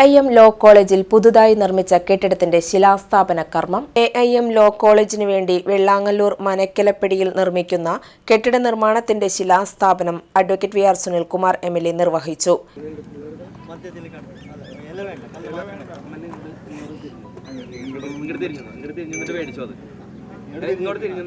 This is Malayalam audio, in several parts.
ഐ എം ലോ കോളേജിൽ പുതുതായി നിർമ്മിച്ച കെട്ടിടത്തിന്റെ ശിലാസ്ഥാപന കർമ്മം. എ ഐ എം ലോ കോളേജിനു വേണ്ടി വെള്ളാങ്ങല്ലൂർ മനക്കലപ്പടിയിൽ നിർമ്മിക്കുന്ന കെട്ടിട നിർമ്മാണത്തിന്റെ ശിലാസ്ഥാപനം advocate V R Sunilkumar M L A നിർവഹിച്ചു. തിരിഞ്ഞു. എന്നിട്ട് പേടിച്ചു അങ്ങോട്ട് തിരിഞ്ഞ്.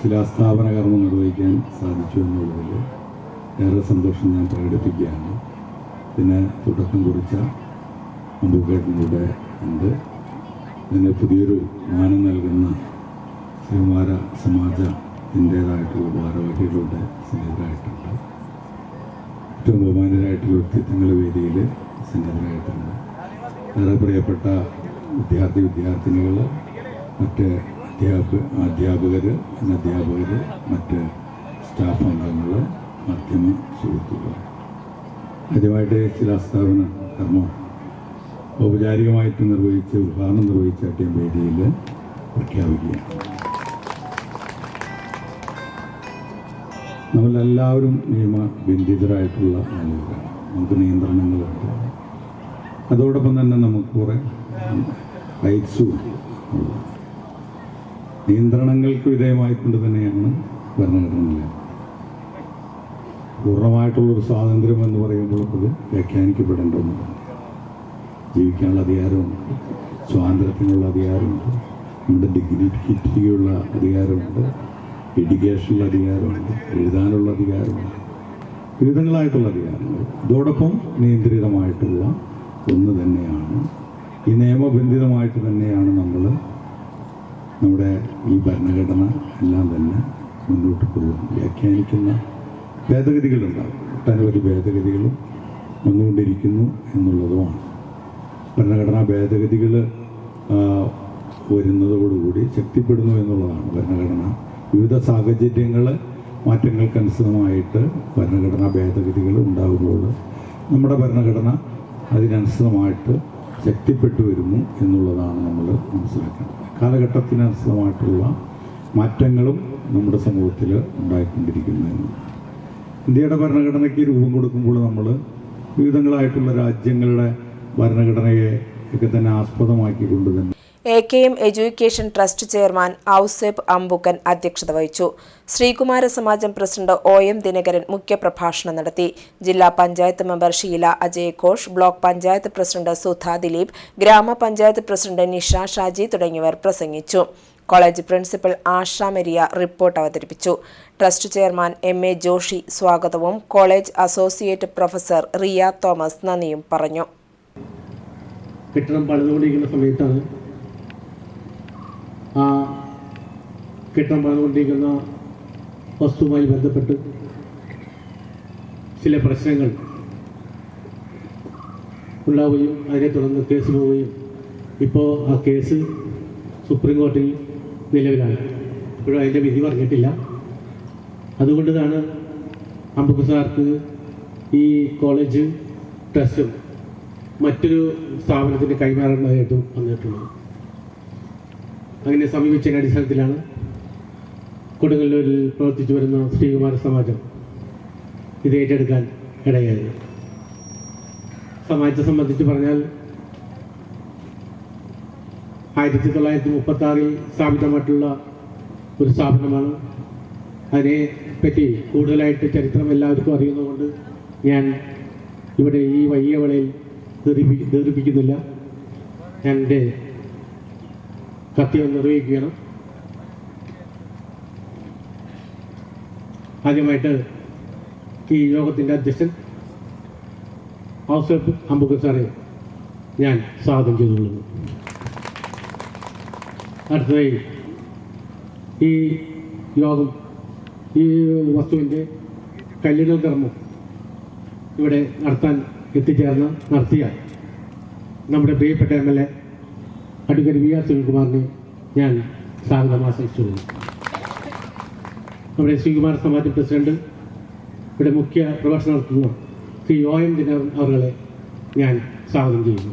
ശിലാസ്ഥാപന കർമ്മം നിർവഹിക്കാൻ സാധിച്ചു എന്നുള്ളതിൽ ഏറെ സന്തോഷം ഞാൻ പ്രകടിപ്പിക്കുകയാണ്. പിന്നെ തുടക്കം കുറിച്ച അമ്പുക്കേട്ടനൂടെ ഉണ്ട്. ഇതിന് പുതിയൊരു മാനം നൽകുന്ന ശ്രീമാര ശ്രീകുമാര സമാജത്തിന്റേതായിട്ടുള്ള ഭാരവാഹികളുടെ സന്നിധരായിട്ടുണ്ട് ഏറ്റവും ബഹുമാനരായിട്ടുള്ള വ്യക്തിത്വങ്ങളുടെ വേദിയിൽ സന്നദ്ധരായിട്ടുണ്ട് ഏറെ പ്രിയപ്പെട്ട വിദ്യാർത്ഥി വിദ്യാർത്ഥിനികൾ മറ്റ് അധ്യാപ അധ്യാപകർ അനധ്യാപകർ മറ്റ് സ്റ്റാഫ് അംഗങ്ങൾ മാധ്യമ സുഹൃത്തുക്കൾ. ആദ്യമായിട്ട് ശിലാസ്ഥാപന കർമ്മം ഔപചാരികമായിട്ട് നിർവഹിച്ച് ഉദ്ഘാടനം നിർവഹിച്ച ടീം വേദിയിൽ പ്രഖ്യാപിക്കുകയാണ്. നമ്മളെല്ലാവരും നിയമബന്ധിതരായിട്ടുള്ള ആളുകളാണ് നമുക്ക് നിയന്ത്രണങ്ങളുണ്ട്. അതോടൊപ്പം തന്നെ നമുക്ക് കുറേ റൈറ്റ്സും നിയന്ത്രണങ്ങൾക്ക് വിധേയമായിക്കൊണ്ട് തന്നെയാണ് ഭരണഘടനയിലെ. പൂർണമായിട്ടുള്ളൊരു സ്വാതന്ത്ര്യം എന്ന് പറയുമ്പോൾ അത് വ്യാഖ്യാനിക്കപ്പെടേണ്ടതുണ്ട്. ജീവിക്കാനുള്ള അധികാരമുണ്ട്. സ്വാതന്ത്ര്യത്തിനുള്ള അധികാരമുണ്ട്. നമ്മുടെ ഡിഗ്നിറ്റിക്കുള്ള അധികാരമുണ്ട്. എഡ്യൂക്കേഷനുള്ള അധികാരമുണ്ട് എഴുതാനുള്ള അധികാരമുണ്ട് വിവിധങ്ങളായിട്ടുള്ള അധികാരങ്ങൾ. ഇതോടൊപ്പം നിയന്ത്രിതമായിട്ടുള്ള ഒന്ന് തന്നെയാണ്. ഈ നിയമബന്ധിതമായിട്ട് തന്നെയാണ് നമ്മൾ നമ്മുടെ ഈ ഭരണഘടന എല്ലാം തന്നെ മുന്നോട്ട് പോകുന്നു വ്യാഖ്യാനിക്കുന്ന ഭേദഗതികളുണ്ടാകും ഒട്ടനവധി ഭേദഗതികളും വന്നുകൊണ്ടിരിക്കുന്നു എന്നുള്ളതുമാണ്. ഭരണഘടനാ ഭേദഗതികൾ വരുന്നതോടുകൂടി ശക്തിപ്പെടുന്നു എന്നുള്ളതാണ് ഭരണഘടന വിവിധ സാഹചര്യങ്ങൾ മാറ്റങ്ങൾക്കനുസൃതമായിട്ട് ഭരണഘടനാ ഭേദഗതികൾ ഉണ്ടാകുമ്പോൾ നമ്മുടെ ഭരണഘടന അതിനനുസൃതമായിട്ട് ശക്തിപ്പെട്ടു വരുന്നു എന്നുള്ളതാണ് നമ്മൾ മനസ്സിലാക്കേണ്ടത്. കാലഘട്ടത്തിനനുസൃതമായിട്ടുള്ള മാറ്റങ്ങളും നമ്മുടെ സമൂഹത്തിൽ ഉണ്ടായിക്കൊണ്ടിരിക്കുന്നു ഇന്ത്യയുടെ ഭരണഘടനയ്ക്ക് രൂപം കൊടുക്കുമ്പോൾ നമ്മൾ വിവിധങ്ങളായിട്ടുള്ള രാജ്യങ്ങളുടെ ഭരണഘടനയെ ഒക്കെ തന്നെ ആസ്പദമാക്കിക്കൊണ്ട് തന്നെ A K M education trust chairman Ouseph Ambukken അധ്യക്ഷത വഹിച്ചു. Sreekumara Samajam president O M Dinakaran മുഖ്യപ്രഭാഷണം നടത്തി. ജില്ലാ panchayat member Sheela Ajay Ghosh block panchayat president Sudha Dileep ഗ്രാമപഞ്ചായത്ത് പ്രസിഡന്റ് നിഷ ഷാജി തുടങ്ങിയവർ പ്രസംഗിച്ചു. College principal Asha Meria report അവതരിപ്പിച്ചു. Trust chairman M A Joshy സ്വാഗതവും college associate professor Riya Thomas നന്ദിയും പറഞ്ഞു. കെട്ടിടം പണിതുകൊണ്ടിരിക്കുന്ന സമയത്താണ് ആ കെട്ടിടം പണിതുകൊണ്ടിരിക്കുന്ന വസ്തുവുമായി ബന്ധപ്പെട്ട് ചില പ്രശ്നങ്ങൾ ഉണ്ടാവുകയും അതിനെ തുടർന്ന് കേസ് പോവുകയും ഇപ്പോൾ ആ കേസ് സുപ്രീം കോടതിയിൽ നിലവിലാണ്. ഇപ്പോഴും അതിന്റെ വിധി പറഞ്ഞിട്ടില്ല. അതുകൊണ്ടാണ് അമ്പുക്ക് സാർക്ക് ഈ കോളേജ് ട്രസ്റ്റും മറ്റൊരു സ്ഥാപനത്തിന് കൈമാറേണ്ടതായിട്ടും വന്നിട്ടുള്ളത്. അങ്ങനെ സമീപിച്ചതിന്റെ അടിസ്ഥാനത്തിലാണ് കൊടുങ്ങല്ലൂരിൽ പ്രവർത്തിച്ചു വരുന്ന ശ്രീകുമാര സമാജം ഇത് ഏറ്റെടുക്കാൻ ഇടയായത്. സമാജത്തെ സംബന്ധിച്ച് പറഞ്ഞാൽ ആയിരത്തി തൊള്ളായിരത്തി മുപ്പത്തി ആറിൽ സ്ഥാപിതമായിട്ടുള്ള ഒരു സ്ഥാപനമാണ്. അതിനെ പറ്റി കൂടുതലായിട്ട് ചരിത്രം എല്ലാവർക്കും അറിയുന്നതുകൊണ്ട് ഞാൻ ഇവിടെ ഈ വയ്യ വേളയിൽ ദീർഘി ദീർഘിപ്പിക്കുന്നില്ല ഞാൻ എന്റെ കർത്തവ്യം നിർവഹിക്കുകയാണ് ആദ്യമായിട്ട് ഈ യോഗത്തിന്റെ അധ്യക്ഷൻ ഔസഫ് അമ്പുക സാറെ ഞാൻ സ്വാഗതം ചെയ്തുകൊള്ളുന്നു. അടുത്തതായി ഈ യോഗം ഈ വസ്തുവിന്റെ കല്ലിടൽ കർമ്മം ഇവിടെ നടത്താൻ എത്തിച്ചേർന്ന് നടത്തിയ നമ്മുടെ പ്രിയപ്പെട്ട M L A advocate V R സുനിൽകുമാറിനെ ഞാൻ സ്വാഗതം ആശംസിച്ചു നമ്മുടെ ശ്രീകുമാർ സമാജ് പ്രസിഡന്റ് ഇവിടെ മുഖ്യ പ്രഭാഷണം നടത്തുന്ന ശ്രീ ഒ എം ദിനകരൻ അവരെ ഞാൻ സ്വാഗതം ചെയ്യുന്നു.